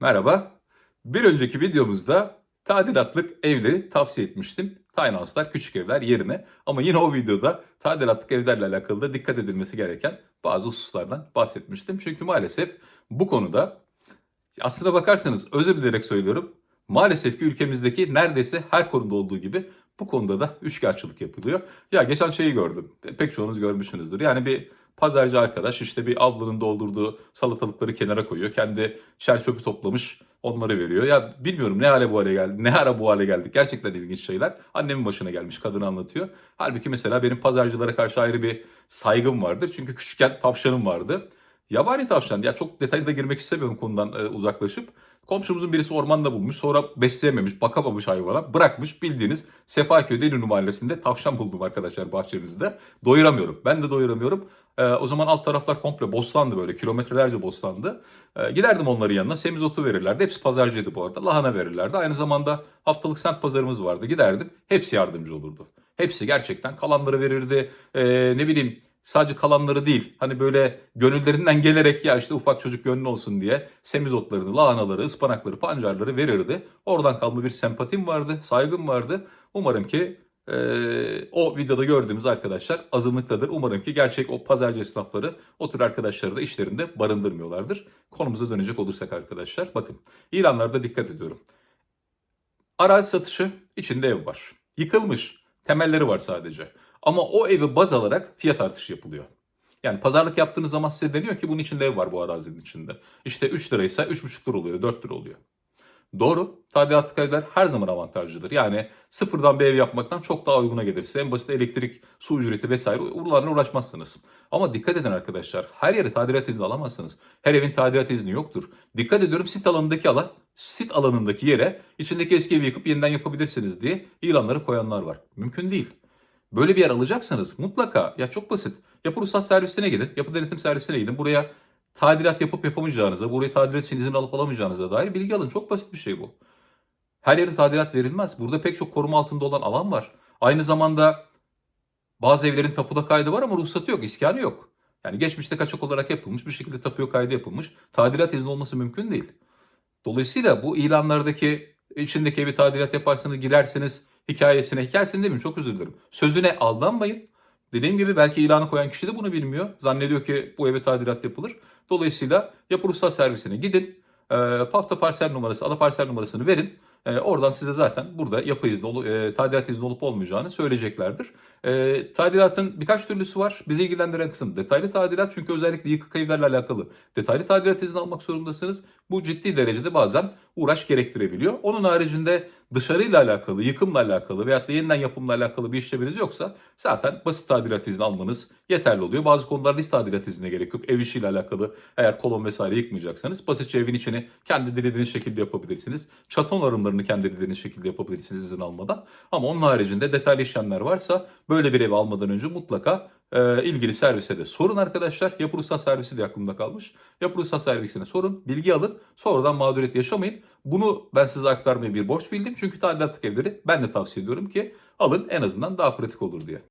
Merhaba. Bir önceki videomuzda tadilatlık evleri tavsiye etmiştim. Tiny house'lar, küçük evler yerine. Ama yine o videoda tadilatlık evlerle alakalı da dikkat edilmesi gereken bazı hususlardan bahsetmiştim. Çünkü maalesef bu konuda aslına bakarsanız özür dilerek söylüyorum. Maalesef ki ülkemizdeki neredeyse her konuda olduğu gibi bu konuda da üçkağıtçılık yapılıyor. Ya geçen şeyi gördüm. Pek çoğunuz görmüşsünüzdür. Yani bir pazarcı arkadaş işte bir avlunun doldurduğu salatalıkları kenara koyuyor. Kendi çer çöpü toplamış onları veriyor. Ya bilmiyorum ne hale bu hale geldi. Ne ara bu hale geldik. Gerçekten ilginç şeyler. Annemin başına gelmiş kadını anlatıyor. Halbuki mesela benim pazarcılara karşı ayrı bir saygım vardır. Çünkü küçükken tavşanım vardı. Yabani tavşan ya çok detaylı da girmek istemiyorum konudan e, uzaklaşıp. Komşumuzun birisi ormanda bulmuş sonra besleyememiş bakamamış hayvana bırakmış bildiğiniz Sefaköy Delinu Mahallesi'nde tavşan buldum arkadaşlar bahçemizde. Doyuramıyorum ben de doyuramıyorum. E, o zaman alt taraflar komple bostandı böyle kilometrelerce bostandı. E, giderdim onların yanına semizotu verirlerdi hepsi pazarcıydı bu arada lahana verirlerdi. Aynı zamanda haftalık semt pazarımız vardı giderdim hepsi yardımcı olurdu. Hepsi gerçekten kalanları verirdi E, ne bileyim sadece kalanları değil hani böyle gönüllerinden gelerek ya işte ufak çocuk gönlü olsun diye semizotlarını, lahanaları, ıspanakları, pancarları verirdi. Oradan kalma bir sempatim vardı, saygım vardı. Umarım ki eee, o videoda gördüğümüz arkadaşlar azınlıktadır. Umarım ki gerçek o pazarcı esnafları o tür arkadaşları da işlerinde barındırmıyorlardır. Konumuza dönecek olursak arkadaşlar bakın ilanlarda dikkat ediyorum. Arazi satışı içinde ev var. Yıkılmış. Temelleri var sadece. Ama o evi baz alarak fiyat artışı yapılıyor. Yani pazarlık yaptığınız zaman size deniyor ki bunun içinde ev var bu arazinin içinde. İşte 3 liraysa 3,5 lira oluyor, 4 lira oluyor. Doğru. Tadilatlık evler her zaman avantajlıdır. Yani sıfırdan bir ev yapmaktan çok daha uyguna gelir. Size en basit elektrik, su ücreti vesaire buralarla uğraşmazsınız. Ama dikkat edin arkadaşlar. Her yere tadilat izni alamazsınız. Her evin tadilat izni yoktur. Dikkat ediyorum sit alanındaki alan, sit alanındaki yere içindeki eski evi yıkıp yeniden yapabilirsiniz diye ilanları koyanlar var. Mümkün değil. Böyle bir yer alacaksanız mutlaka ya çok basit. Yapı ruhsat servisine gidin, yapı denetim servisine gidin. Buraya tadilat yapıp yapamayacağınıza, buraya tadilat için izin alıp alamayacağınıza dair bilgi alın. Çok basit bir şey bu. Her yere tadilat verilmez. Burada pek çok koruma altında olan alan var. Aynı zamanda bazı evlerin tapuda kaydı var ama ruhsatı yok, iskanı yok. Yani geçmişte kaçak olarak yapılmış, bir şekilde tapuya kaydı yapılmış. Tadilat izni olması mümkün değil. Dolayısıyla bu ilanlardaki içindeki evi tadilat yaparsanız girersiniz hikayesine, değil mi? Çok özür dilerim. Sözüne aldanmayın. Dediğim gibi belki ilanı koyan kişi de bunu bilmiyor. Zannediyor ki bu eve tadilat yapılır. Dolayısıyla yapı ruhsat servisine gidin. E, pafta parsel numarası, ada parsel numarasını verin. E, oradan size zaten burada yapı izni, olu- e, tadilat izni olup olmayacağını söyleyeceklerdir. E, tadilatın birkaç türlüsü var. Bizi ilgilendiren kısım detaylı tadilat. Çünkü özellikle yıkık evlerle alakalı detaylı tadilat izni almak zorundasınız. Bu ciddi derecede bazen uğraş gerektirebiliyor. Onun haricinde dışarıyla alakalı, yıkımla alakalı veyahut da yeniden yapımla alakalı bir işleminiz yoksa zaten basit tadilat izni almanız yeterli oluyor. Bazı konularda hiç tadilat iznine gerek yok. Ev işiyle alakalı eğer kolon vesaire yıkmayacaksanız basitçe evin içini kendi dilediğiniz şekilde yapabilirsiniz. Çatı onarımlarını kendi dilediğiniz şekilde yapabilirsiniz izin almadan. Ama onun haricinde detaylı işlemler varsa böyle bir ev almadan önce mutlaka e, ilgili servise de sorun arkadaşlar. Yapı ruhsat servisi de aklımda kalmış. Yapı ruhsat servisine sorun, bilgi alın. Sonradan mağduriyet yaşamayın. Bunu ben size aktarmayı bir borç bildim. Çünkü tadilatlık evleri ben de tavsiye ediyorum ki alın en azından daha pratik olur diye.